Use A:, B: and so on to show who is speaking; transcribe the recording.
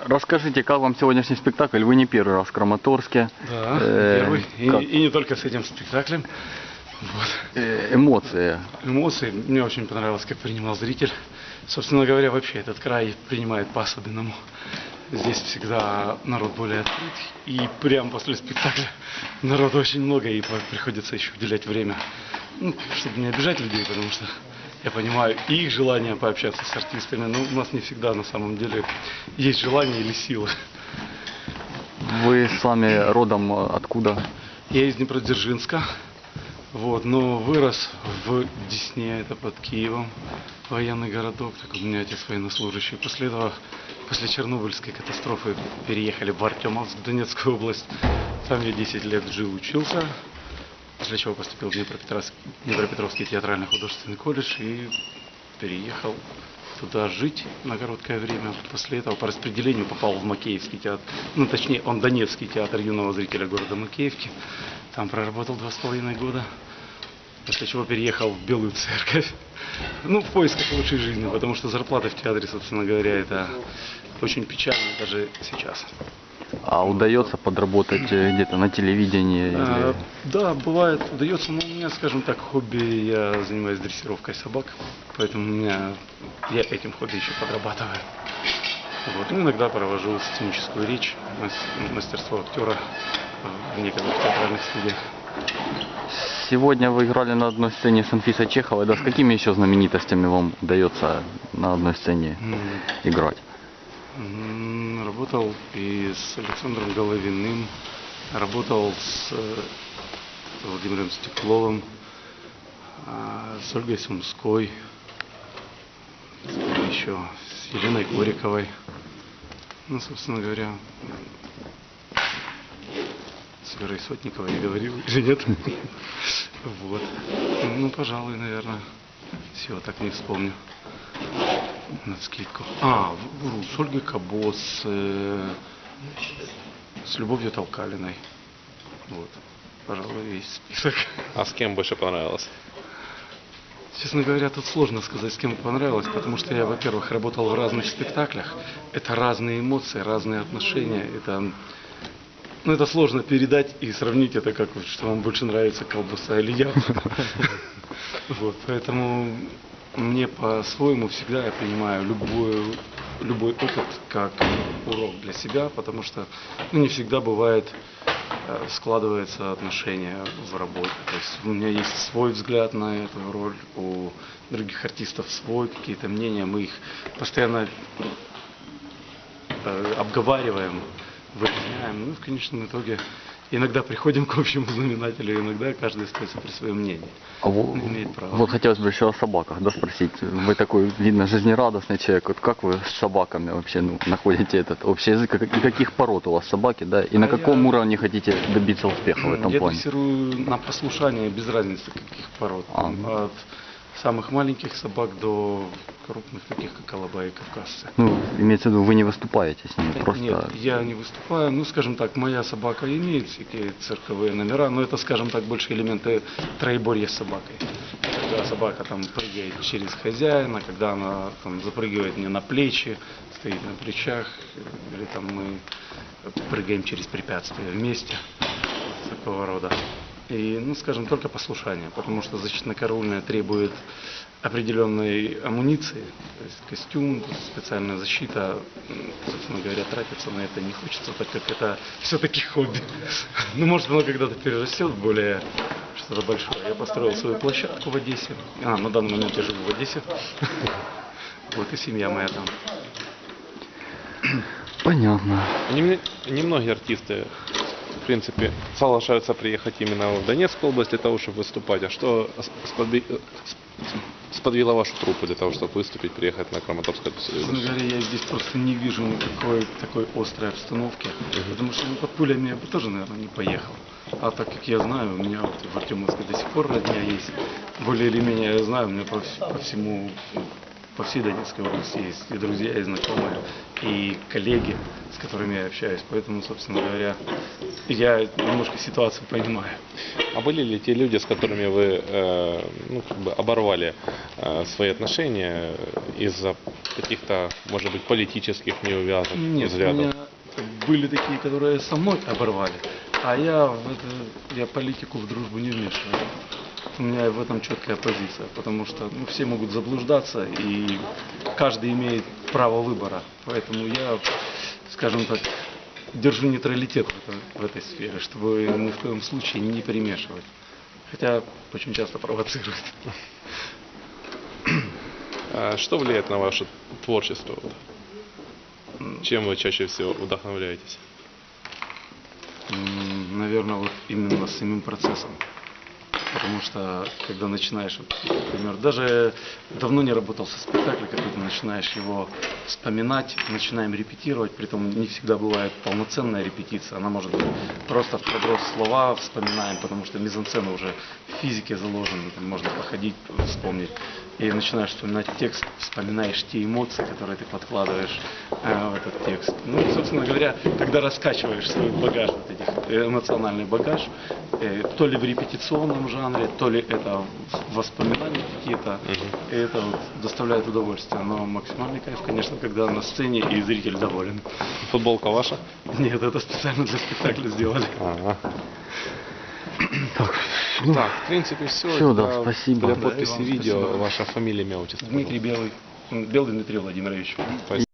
A: Расскажите, как вам сегодняшний спектакль? Вы не первый раз в Краматорске.
B: Да,
A: Э,
B: первый. И,
A: как?
B: и не только с этим спектаклем. Вот.
A: Э, Эмоции.
B: Эмоции. Мне очень понравилось, как принимал зритель. Собственно говоря, вообще этот край принимает по-особенному. Здесь всегда народ более открыт. И прямо после спектакля народу очень много, и приходится еще уделять время, ну, чтобы не обижать людей, потому что я понимаю и их желание пообщаться с артистами, но у нас не всегда на самом деле есть желание или силы.
A: Вы сами родом откуда?
B: Я из Днепродзержинска, вот, но вырос в Десне, это под Киевом, военный городок, так у меня отец военнослужащий. После этого, после Чернобыльской катастрофы переехали в Артемовск, Донецкую область. Там я 10 лет жил, учился, после чего поступил в Днепропетровский, Днепропетровский театральный художественный колледж и переехал туда жить на короткое время. После этого по распределению попал в Макеевский театр, ну точнее он Донецкий театр юного зрителя города Макеевки. Там проработал два с половиной года, после чего переехал в Белую Церковь. Ну, в поисках лучшей жизни, потому что зарплата в театре, собственно говоря, это очень печально даже сейчас.
A: А удается подработать э, где-то на телевидении? или-
B: А, да, бывает, удается, но у меня, скажем так, хобби, я занимаюсь дрессировкой собак, поэтому у меня, я этим хобби еще подрабатываю. Вот. Ну, иногда провожу сценическую речь, мас- мастерство актера в некоторых театральных студиях.
A: Сегодня вы играли на одной сцене с Анфисой Чеховой. Да с какими еще знаменитостями вам удается на одной сцене играть?
B: Работал и с Александром Головиным, работал с э, Владимиром Стекловым, а, с Ольгой Сумской, еще с Еленой Кориковой. Ну, собственно говоря, с Верой Сотниковой я говорил, или нет? Вот. Ну, пожалуй, наверное, все, так не вспомню. На скидку. А, вру, с Ольгой Кабо, с, э, с Любовью Толкалиной. Вот. Пожалуй, весь список.
C: А с кем больше понравилось?
B: Честно говоря, тут сложно сказать, с кем понравилось, потому что я, во-первых, работал в разных спектаклях. Это разные эмоции, разные отношения. Это, ну, это сложно передать и сравнить это, как что вам больше нравится колбаса или яблоко. Вот, поэтому мне по-своему всегда я принимаю любую, любой опыт как урок для себя, потому что ну, не всегда бывает э, складывается отношение в работе. То есть у меня есть свой взгляд на эту роль, у других артистов свой, какие-то мнения, мы их постоянно э, обговариваем, выясняем. Ну, в конечном итоге иногда приходим к общему знаменателю, иногда каждый остается при своем мнении.
A: А во-
B: Имеет право.
A: Вот хотелось бы еще о собаках, да, спросить. Вы такой, видно, жизнерадостный человек. Вот как вы с собаками вообще ну, находите этот общий язык? И как- и каких пород у вас собаки, да? И на
B: А
A: каком
B: я-
A: уровне хотите добиться успеха в этом
B: Я
A: плане?
B: дрессирую на послушание без разницы каких пород.
A: А.
B: От самых маленьких собак до крупных, таких как алабай и кавказцы.
A: Ну, имеется в виду, вы не выступаете с ними,
B: Э,
A: просто...
B: Нет, я не выступаю. Ну, скажем так, моя собака имеет всякие цирковые номера, но это, скажем так, больше элементы троеборья с собакой. Когда собака там прыгает через хозяина, когда она там запрыгивает мне на плечи, стоит на плечах, или там мы прыгаем через препятствия вместе, такого рода. И, ну, скажем, только послушание, потому что защитно-караульная требует определенной амуниции, то есть костюм, специальная защита, собственно говоря, тратиться на это не хочется, так как это все-таки хобби. Ну, может, оно когда-то перерастет в более что-то большое. Я построил свою площадку в Одессе. А, на данный момент я живу в Одессе. Вот и семья моя там.
A: Понятно.
C: Не- Немногие артисты, в принципе, соглашаются приехать именно в Донецкую область для того, чтобы выступать. А что с- сподви- с- сподвигло вашу труппу для того, чтобы выступить, приехать на Краматорское?
B: Честно говоря, я здесь просто не вижу никакой такой острой обстановки, потому что ну, под пулями я бы тоже, наверное, не поехал. А так как я знаю, у меня вот в Артемовске до сих пор родня есть, более или менее я знаю, у меня по, по всему, по всей Донецкой области есть и друзья, и знакомые, и коллеги, с которыми я общаюсь. Поэтому, собственно говоря, я немножко ситуацию понимаю.
C: А были ли те люди, с которыми вы э, ну, как бы оборвали э, свои отношения из-за каких-то, может быть, политических неувязок,
B: Нет, у
C: взглядов?
B: меня были такие, которые со мной оборвали, а я в это, я политику в дружбу не вмешиваю. У меня в этом четкая позиция, потому что ну, все могут заблуждаться, и каждый имеет право выбора. Поэтому я, скажем так, держу нейтралитет в, это- в этой сфере, чтобы ни в коем случае не перемешивать. Хотя очень часто провоцирует.
C: А Что влияет на ваше творчество? Чем вы чаще всего вдохновляетесь?
B: Наверное, вот именно самим процессом. Потому что, когда начинаешь, например, даже давно не работал со спектаклем, когда ты начинаешь его вспоминать, начинаем репетировать, при этом не всегда бывает полноценная репетиция, она может быть просто в проброс слова вспоминаем, потому что мизансцена уже в физике заложена, там можно походить, вспомнить, и начинаешь вспоминать текст, вспоминаешь те эмоции, которые ты подкладываешь э, в этот текст. Ну, и, собственно говоря, когда раскачиваешь свой багаж, вот этих, э, эмоциональный багаж, э, то ли в репетиционном жанре, то ли это воспоминания какие-то, и это вот доставляет удовольствие. Но максимальный кайф, конечно, когда на сцене и зритель доволен.
C: Футболка ваша?
B: Нет, это специально для спектакля сделали.
C: Ага.
A: Так, ну,
C: Так, в принципе, все.
A: всё, да, спасибо.
C: Для
A: Да,
C: подписи
B: вам
C: видео
B: спасибо.
C: ваша фамилия, имя, отчество.
B: Дмитрий Белый, Белый Дмитрий Владимирович.
C: Спасибо.